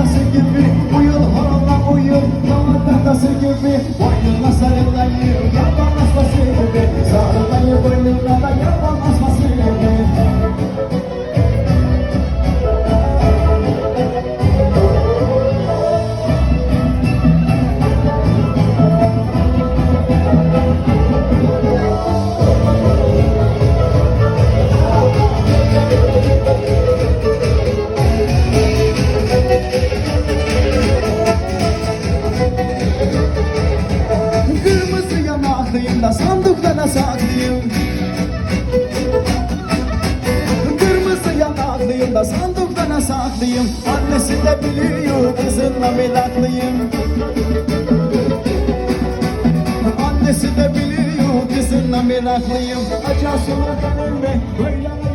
nasıl gibi Uyul horona uyul Damat nasıl gibi Boynuna sarılayım Yaban başında sandıklarına saklıyım? Kırmızı yanaklıyım da sandıklarına saklıyım? Annesi de biliyor kızınla melaklıyım. Annesi de biliyor kızınla melaklıyım. Acasını dönme böyle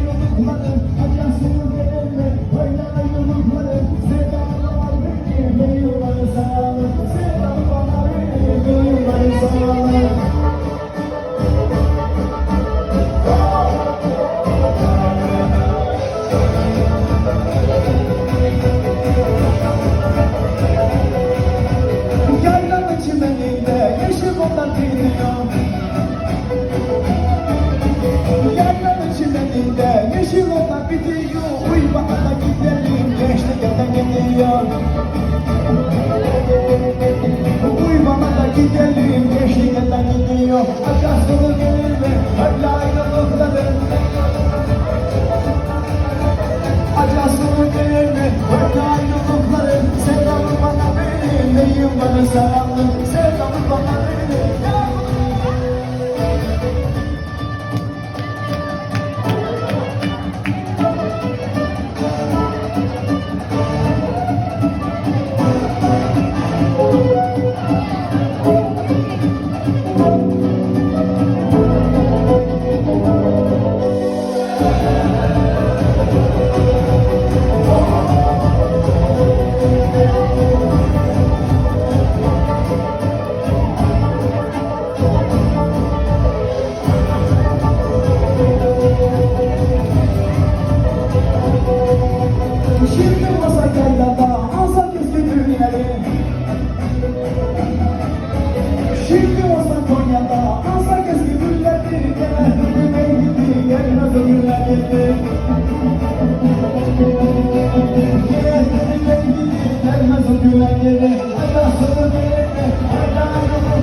güvenleri, hayatını belirtme, hayatını